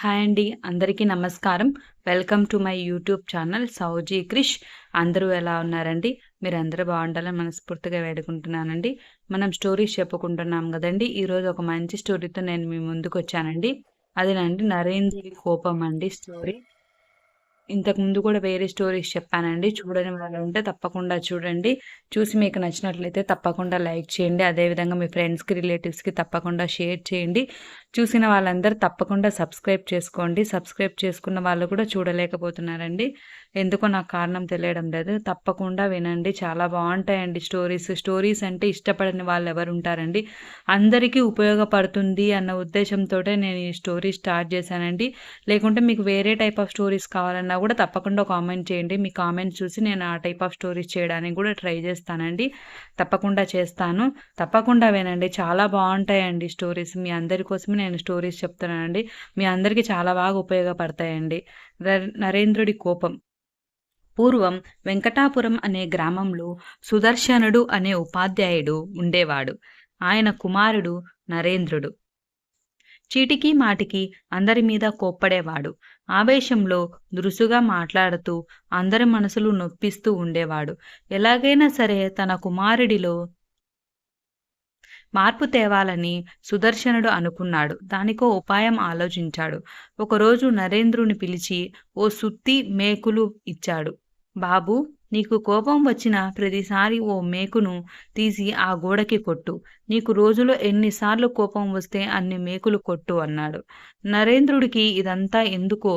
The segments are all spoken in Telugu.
హాయ్ అండి అందరికీ నమస్కారం. Welcome to my YouTube channel Souji Krish. అందరూ ఎలా ఉన్నారండి? మీరు అందరూ బాగుండాలని మనస్ఫూర్తిగా వేడుకుంటున్నానండి. మనం స్టోరీస్ చెప్పుకుంటున్నాం కదండి. ఈరోజు ఒక మంచి స్టోరీతో నేను మీ ముందుకు వచ్చానండి అదేనండి నరేంద్రుడి కోపం అండి స్టోరీ. ఇంతకుముందు కూడా వేరే స్టోరీస్ చెప్పానండి. చూడని వాళ్ళు ఉంటే తప్పకుండా చూడండి. చూసి మీకు నచ్చినట్లయితే తప్పకుండా లైక్ చేయండి. అదేవిధంగా మీ ఫ్రెండ్స్కి రిలేటివ్స్కి తప్పకుండా షేర్ చేయండి. చూసిన వాళ్ళందరూ తప్పకుండా సబ్స్క్రైబ్ చేసుకోండి. సబ్స్క్రైబ్ చేసుకున్న వాళ్ళు కూడా చూడలేకపోతున్నారండి. ఎందుకో నాకు కారణం తెలియడం లేదు. తప్పకుండా వినండి. చాలా బాగుంటాయండి స్టోరీస్ స్టోరీస్ అంటే ఇష్టపడని వాళ్ళు ఎవరు ఉంటారండి? అందరికీ ఉపయోగపడుతుంది అన్న ఉద్దేశంతో నేను ఈ స్టోరీ స్టార్ట్ చేశానండి. లేకుంటే మీకు వేరే టైప్ ఆఫ్ స్టోరీస్ కావాలన్నా కూడా తప్పకుండా కామెంట్ చేయండి. మీ కామెంట్స్ చూసి నేను ఆ టైప్ ఆఫ్ స్టోరీస్ చేయడానికి కూడా ట్రై చేస్తానండి. తప్పకుండా చేస్తాను. తప్పకుండా వినండి. చాలా బాగుంటాయండి స్టోరీస్ మీ అందరి కోసమే నేను స్టోరీస్ చెప్తున్నానండి. మీ అందరికీ చాలా బాగా ఉపయోగపడతాయండి. నరేంద్రుడి కోపం. పూర్వం వెంకటాపురం అనే గ్రామంలో సుదర్శనుడు అనే ఉపాధ్యాయుడు ఉండేవాడు. ఆయన కుమారుడు నరేంద్రుడు. చీటికి మాటికి అందరి మీద కోప్పడేవాడు. ఆవేశంలో దురుసుగా మాట్లాడుతూ అందరి మనసులు నొప్పిస్తూ ఉండేవాడు. ఎలాగైనా సరే తన కుమారుడిలో మార్పు తేవాలని సుదర్శనుడు అనుకున్నాడు. దానికో ఉపాయం ఆలోచించాడు. ఒకరోజు నరేంద్రుని పిలిచి ఓ సుత్తి మేకులు ఇచ్చాడు. బాబు నీకు కోపం వచ్చిన ప్రతిసారి ఓ మేకును తీసి ఆ గోడకి కొట్టు. నీకు రోజులో ఎన్నిసార్లు కోపం వస్తే అన్ని మేకులు కొట్టు అన్నాడు. నరేంద్రుడికి ఇదంతా ఎందుకో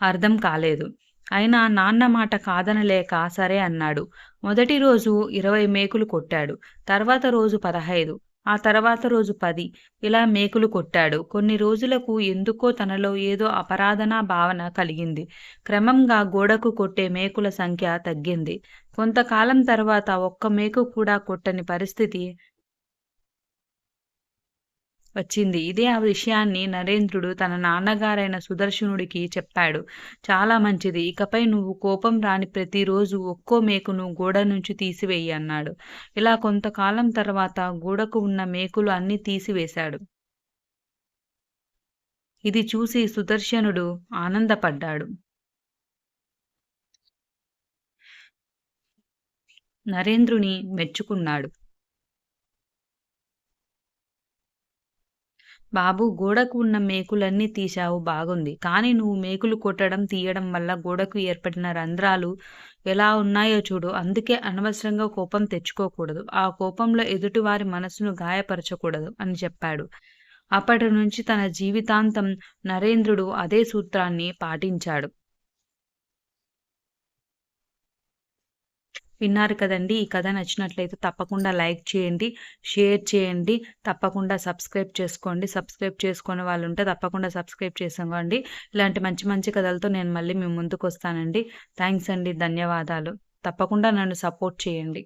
అర్థం కాలేదు. అయినా నాన్న మాట కాదనలేక సరే అన్నాడు. మొదటి రోజు ఇరవై మేకులు కొట్టాడు. తర్వాత రోజు పదహైదు. ఆ తర్వాత రోజు పది. ఇలా మేకులు కొట్టాడు. కొన్ని రోజులకు ఎందుకో తనలో ఏదో అపరాధనా భావన కలిగింది. క్రమంగా గోడకు కొట్టే మేకుల సంఖ్య తగ్గింది. కొంతకాలం తర్వాత ఒక్క మేకు కూడా కొట్టని పరిస్థితి వచ్చింది. ఇదే ఆ విషయాన్ని నరేంద్రుడు తన నాన్నగారైన సుదర్శనుడికి చెప్పాడు. చాలా మంచిది. ఇకపై నువ్వు కోపం రాని ప్రతిరోజు ఒక్కో మేకును గోడ నుంచి తీసివేయి అన్నాడు. ఇలా కొంతకాలం తర్వాత గోడకు ఉన్న మేకులు అన్నీ తీసివేశాడు. ఇది చూసి సుదర్శనుడు ఆనందపడ్డాడు. నరేంద్రుని మెచ్చుకున్నాడు. బాబు గోడకు ఉన్న మేకులన్నీ తీశావు బాగుంది. కానీ నువ్వు మేకులు కొట్టడం తీయడం వల్ల గోడకు ఏర్పడిన రంధ్రాలు ఎలా ఉన్నాయో చూడు. అందుకే అనవసరంగా కోపం తెచ్చుకోకూడదు. ఆ కోపంలో ఎదుటివారి మనసును గాయపరచకూడదు అని చెప్పాడు. అప్పటి నుంచి తన జీవితాంతం నరేంద్రుడు అదే సూత్రాన్ని పాటించాడు. విన్నారు కదండి. ఈ కథ నచ్చినట్లయితే తప్పకుండా లైక్ చేయండి షేర్ చేయండి తప్పకుండా సబ్స్క్రైబ్ చేసుకోండి. సబ్స్క్రైబ్ చేసుకునే వాళ్ళు ఉంటే తప్పకుండా సబ్స్క్రైబ్ చేసుకోండి. ఇలాంటి మంచి మంచి కథలతో నేను మళ్ళీ మీ ముందుకు వస్తానండి. థ్యాంక్స్ అండి. ధన్యవాదాలు. తప్పకుండా నన్ను సపోర్ట్ చేయండి.